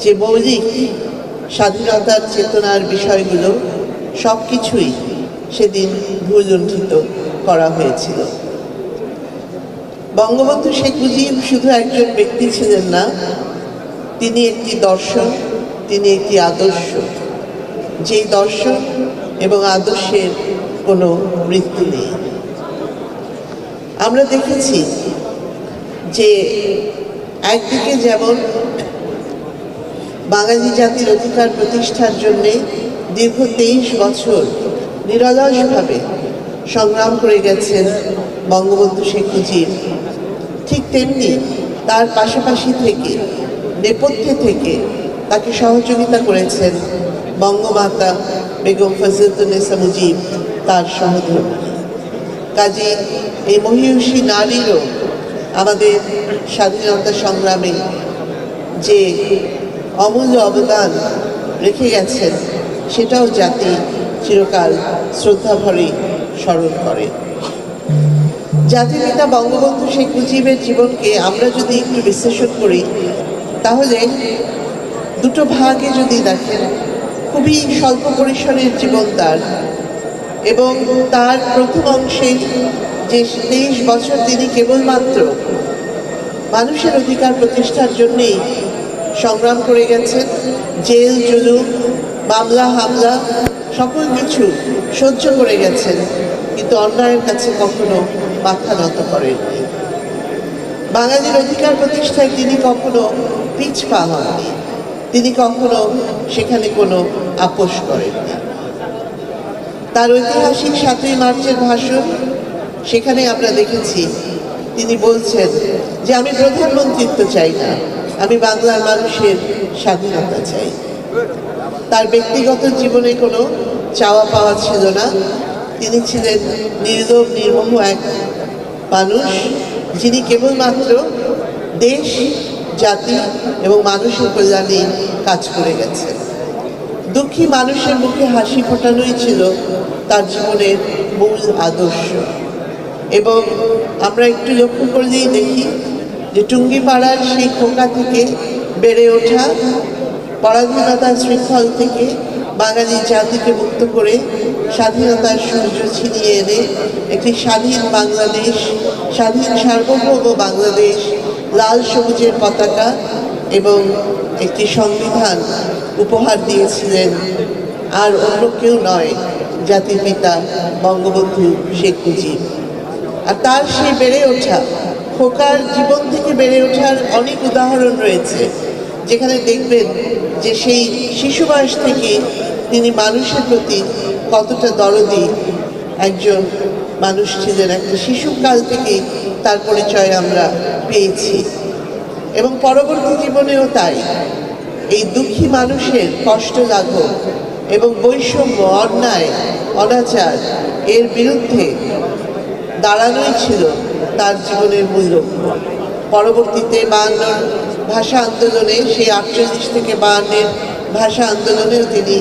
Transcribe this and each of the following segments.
যে মৌলিক স্বাধীনতার চেতনার বিষয়গুলো সব কিছুই সেদিন ভুলুণ্ঠিত করা হয়েছিল। বঙ্গবন্ধু শেখ মুজিব শুধু একজন ব্যক্তি ছিলেন না, তিনি একটি দর্শন, তিনি একটি আদর্শ। যেই দর্শন এবং আদর্শের কোনো মৃত্যু নেই। আমরা দেখেছি যে একদিকে যেমন বাঙালি জাতির অধিকার প্রতিষ্ঠার জন্যে দীর্ঘ তেইশ বছর নিরলসভাবে সংগ্রাম করে গেছেন বঙ্গবন্ধু শেখ মুজিব। ঠিক তেমনি তার পাশাপাশি থেকে, নেপথ্যে থেকে তাকে সহযোগিতা করেছেন বঙ্গমাতা বেগম ফজলতুন্নেসা মুজিব, তার সহধর্মী। কাজে এই মহিষী নারীরও আমাদের স্বাধীনতা সংগ্রামে যে অমূল্য অবদান রেখে গেছেন। সেটাও জাতি চিরকাল শ্রদ্ধাভরে স্মরণ করে। জাতির পিতা বঙ্গবন্ধু শেখ মুজিবের জীবনকে আমরা যদি একটু বিশ্লেষণ করি, তাহলে দুটো ভাগে যদি দেখেন, খুবই স্বল্প পরিসরের জীবন তার এবং তার প্রথম অংশে যে তেইশ বছর তিনি কেবলমাত্র মানুষের অধিকার প্রতিষ্ঠার জন্যেই সংগ্রাম করে গেছেন জেল, জুলুম, মামলা, হামলা, সকল কিছু সহ্য করে গেছেন, কিন্তু অন্যায়ের কাছে কখনো মাথা নত করেননি বাঙালির অধিকার প্রতিষ্ঠায় তিনি কখনো পিছপা হননি, তিনি কখনো সেখানে কোনো আপোষ করেননি তার ঐতিহাসিক সাতই মার্চের ভাষণ, সেখানে আমরা দেখেছি, তিনি বলছেন যে, আমি প্রধানমন্ত্রিত্ব চাই না। আমি বাংলার মানুষের স্বাধীনতা চাই। তার ব্যক্তিগত জীবনে কোনো চাওয়া পাওয়া ছিল না। তিনি ছিলেন নির্লোভ নির্মোহ এক মানুষ, যিনি কেবলমাত্র দেশ, জাতি এবং মানুষের কল্যাণে কাজ করে গেছেন। দুঃখী মানুষের মুখে হাসি ফোটানোই ছিল তার জীবনের মূল আদর্শ। এবং আমরা একটু লক্ষ্য করলেই দেখি যে টুঙ্গিপাড়ার সেই খোকা থেকে বেড়ে ওঠা পরাধীনতার শৃঙ্খল থেকে বাঙালি জাতিকে মুক্ত করে স্বাধীনতার সূর্য ছিনিয়ে এনে একটি স্বাধীন বাংলাদেশ, স্বাধীন সার্বভৌম বাংলাদেশ, লাল সবুজের পতাকা এবং একটি সংবিধান উপহার দিয়েছিলেন। আর অন্য কেউ নয়, জাতির পিতা বঙ্গবন্ধু শেখ মুজিব। আর তার সেই বেড়ে ওঠা খোকার জীবন থেকে বেড়ে ওঠার অনেক উদাহরণ রয়েছে। যেখানে দেখবেন যে সেই শিশু বয়স থেকে তিনি মানুষের প্রতি কতটা দরদি একজন মানুষ ছিলেন। একটা শিশুকাল থেকে তার পরিচয় আমরা পেয়েছি। এবং পরবর্তী জীবনেও তাই। এই দুঃখী মানুষের কষ্ট লাঘব এবং বৈষম্য, অন্যায়, অনাচার এর বিরুদ্ধে দাঁড়ানোই ছিল তার জীবনের মূল্য। পরবর্তীতে বায়ান্নর ভাষা আন্দোলনে সেই আটচল্লিশ থেকে বায়ান্নের ভাষা আন্দোলনেও তিনি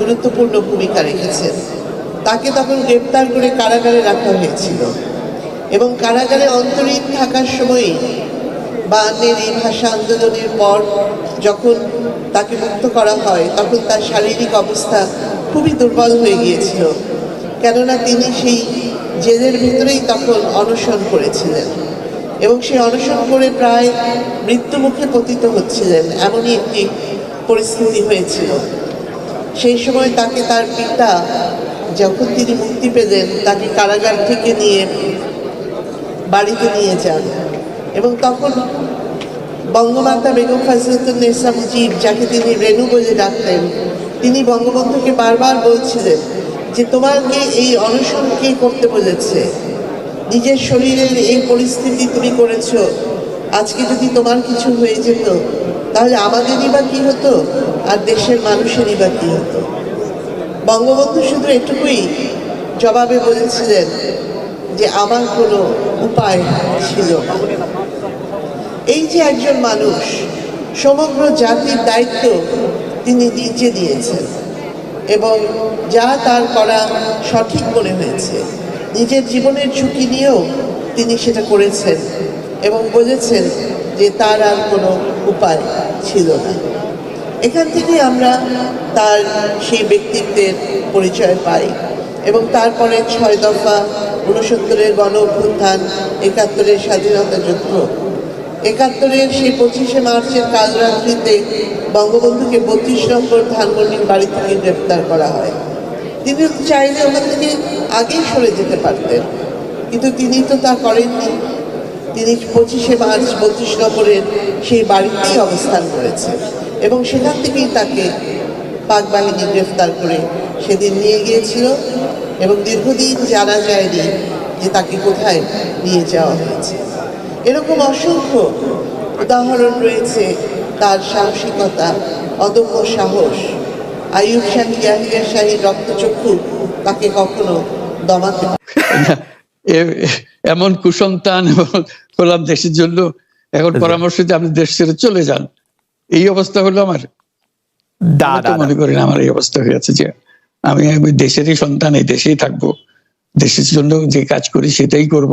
গুরুত্বপূর্ণ ভূমিকা রেখেছেন। তাকে তখন গ্রেপ্তার করে কারাগারে রাখা হয়েছিল এবং কারাগারে অন্তরীণ থাকার সময়ই বায়ান্নের এই ভাষা আন্দোলনের পর যখন তাকে মুক্ত করা হয়, তখন তার শারীরিক অবস্থা খুবই দুর্বল হয়ে গিয়েছিল। কেননা তিনি সেই জেলের ভিতরেই তখন অনশন করেছিলেন এবং সেই অনশন করে প্রায় মৃত্যুমুখে পতিত হচ্ছিলেন, এমনই একটি পরিস্থিতি হয়েছিল। সেই সময় তাকে তার পিতা, যখন তিনি মুক্তি পেলেন, তাকে কারাগার থেকে নিয়ে বাড়িতে নিয়ে যান এবং তখন বঙ্গমাতা বেগম ফজলতুন্নেসা মুজিব যাকে তিনি রেণু বলে ডাকতেন, তিনি বঙ্গবন্ধুকে বারবার বলছিলেন যে তোমাকে এই অনশন কে করতে বলেছে? নিজের শরীরের এই পরিস্থিতি তুমি করেছ। আজকে যদি তোমার কিছু হয়ে যেত, তাহলে আমাদেরই বা কী হতো? আর দেশের মানুষেরই বা কী হতো? বঙ্গবন্ধু শুধু এটুকুই জবাবে বলেছিলেন যে আমার কোনো উপায় ছিল এই যে একজন মানুষ, সমগ্র জাতির দায়িত্ব তিনি নিজে নিয়েছেন এবং যা তার করা সঠিক মনে হয়েছে। নিজের জীবনের ঝুঁকি নিয়েও তিনি সেটা করেছেন এবং বলেছেন যে তার আর কোনো উপায় ছিল না। এখান থেকে আমরা তার সেই ব্যক্তিত্বের পরিচয় পাই এবং তারপরে ছয় দফা ঊনসত্তরের গণ অভ্যুত্থান একাত্তরের স্বাধীনতা যুদ্ধ একাত্তরের সেই পঁচিশে মার্চের কাল রাত্রিতে বঙ্গবন্ধুকে বত্রিশ নম্বর ধানমন্ডির বাড়ি থেকে গ্রেপ্তার করা হয়। তিনি চাইলে ওখান থেকে আগেই সরে যেতে পারতেন, কিন্তু তিনি তো তা করেননি। তিনি পঁচিশে মার্চ বত্রিশ নম্বরের সেই বাড়িতেই অবস্থান করেছেন এবং সেখান থেকেই তাকে পাক বাহিনী গ্রেফতার করে সেদিন নিয়ে গিয়েছিল এবং দীর্ঘদিন জানা যায়নি যে তাকে কোথায় নিয়ে যাওয়া হয়েছে। এরকম অসংখ্য উদাহরণ রয়েছে তার সাহসিকতা অদম্য সাহস। আইয়ুব শাহী ইয়াহিয়া শাহীর রক্তচক্ষু তাকে কখনো দমাতে এমন কুসন্তান হলাম দেশের জন্য। এখন পরামর্শ দিয়ে আপনি দেশ ছেড়ে চলে যান। এই অবস্থা হলো আমার। মনে করেন আমার এই অবস্থা হয়েছে যে আমি আমি দেশেরই সন্তান এই দেশেই থাকব। দেশের জন্য যে কাজ করি সেটাই করব।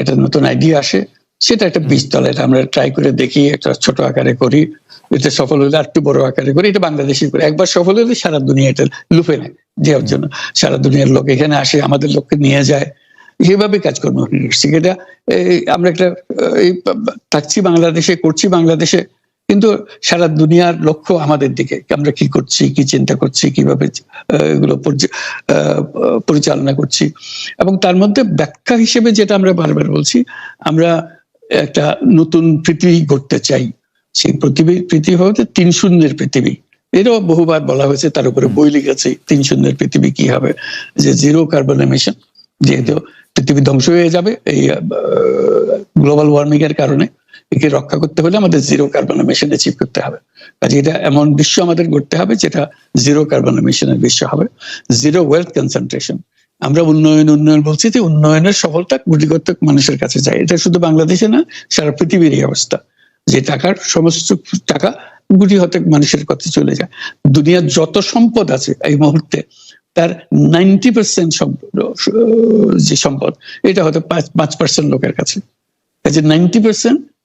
একটা নতুন আইডিয়া আসে সেটা একটা বীজতলা এটা আমরা ট্রাই করে দেখি একটা ছোট আকারে করি এটা সফল হলে আর একটু বড় আকারে করি এটা বাংলাদেশে করে। একবার সফল হলে সারা দুনিয়া এটা লুফে নেয় দেওয়ার জন্য। সারা দুনিয়ার লোক এখানে আসে আমাদের লোককে নিয়ে যায় এইভাবে কাজকর্ম করব এটা আমরা একটা থাকছি বাংলাদেশে করছি বাংলাদেশে কিন্তু সারা দুনিয়ার লক্ষ্য আমাদের দিকে আমরা কি করছি, কি চিন্তা করছি, কীভাবে এগুলো পরিচালনা করছি। এবং তার মধ্যে ব্যাখ্যা হিসেবে যেটা আমরা বারবার বলছি, আমরা একটা নতুন পৃথিবী গড়তে চাই। সেই পৃথিবী পৃথিবী হচ্ছে তিন শূন্যের পৃথিবী। এটাও বহুবার বলা হয়েছে, তার উপরে বই লিখেছে, তিন শূন্যের পৃথিবী কি হবে? যে জিরো কার্বন এমিশন যেহেতু পৃথিবী ধ্বংস হয়ে যাবে এই গ্লোবাল ওয়ার্মিং এর কারণে। একে রক্ষা করতে হলে আমাদের জিরো কার্বন এমিশন অ্যাচিভ করতে হবে। কাজে এটা এমন বিশ্ব আমাদের গড়তে হবে যেটা জিরো কার্বন এমিশনের বিশ্ব হবে। জিরো ওয়েলথ কনসেন্ট্রেশন আমরা উন্নয়ন উন্নয়ন বলছি যে উন্নয়নের সফলতা গুটিগত মানুষের কাছে যায়। এটা শুধু বাংলাদেশে না, সারা পৃথিবীর এই অবস্থা। যে টাকার সমস্ত টাকা গুটি হতে মানুষের কাছে চলে যায়। দুনিয়ার যত সম্পদ আছে এই মুহূর্তে, তার নাইনটি পার্সেন্ট যে সম্পদ, এটা হয়তো পাঁচ পার্সেন্ট লোকের কাছে। নাইনটি পার্সেন্ট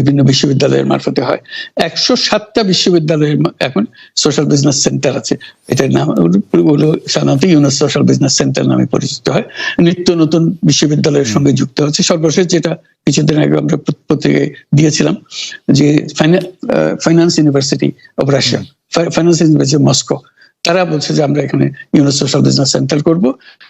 বিভিন্ন বিশ্ববিদ্যালয়ের মারফতে হয়। একশো সাতটা বিশ্ববিদ্যালয়ের এখন সোশ্যাল বিজনেস সেন্টার আছে। এটার নাম হলো সাধারণত ইউনেস সোশ্যাল বিজনেস সেন্টার নামে পরিচিত হয়। নিত্য নতুন বিশ্ববিদ্যালয়ের সঙ্গে যুক্ত হচ্ছে। সর্বশেষ যেটা কিছুদিন আগে আমরা পত- পত্রিকায় দিয়েছিলাম যে finance university of Russia finance university Moscow তারা বলছে যে আমরা এখানে ইউনেস সোশ্যাল বিজনেস সেন্টার করব।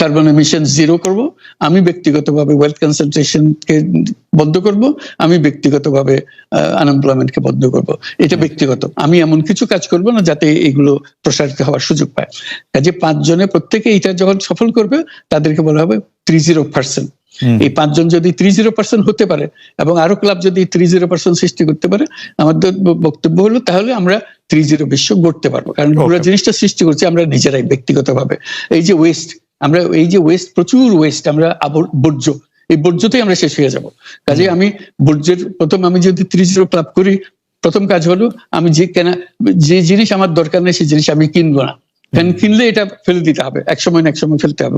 কার্বন এমিশন জিরো করব আমি ব্যক্তিগতভাবে ওয়েলথ কনসেন্ট্রেশন কে বন্ধ করব আমি ব্যক্তিগতভাবে আনএমপ্লয়মেন্ট কে বন্ধ করব। এটা ব্যক্তিগত। আমি এমন কিছু কাজ করব না যাতে এগুলো প্রসারিত হওয়ার সুযোগ পায়। কাজে পাঁচজনে প্রত্যেকে এটা যখন সফল করবে তাদেরকে বলা হবে থ্রি জিরো পার্সেন্ট। এই পাঁচজন যদি থ্রি জিরো পার্সেন্ট হতে পারে এবং আরও ক্লাব যদি থ্রি জিরো পার্সেন্ট সৃষ্টি করতে পারে আমাদের বক্তব্য হলো তাহলে আমরা থ্রি জিরো বিশ্ব গড়তে পারব। কারণ পুরো জিনিসটা সৃষ্টি করছি আমরা নিজেরাই ব্যক্তিগতভাবে। এই যে ওয়েস্ট আমরা এই যে ওয়েস্ট প্রচুর ওয়েস্ট আমরা বর্জ্য এই বর্জ্যতেই আমরা শেষ হয়ে যাব। কাজে আমি বর্জ্যের প্রথম আমি যদি থ্রি জিরো ক্লাব করি প্রথম কাজ হলো আমি যে কেনা যে জিনিস আমার দরকার নেই সেই জিনিস আমি কিনবো না। কারণ কিনলে এটা ফেলে দিতে হবে এক সময় না এক সময় ফেলতে হবে।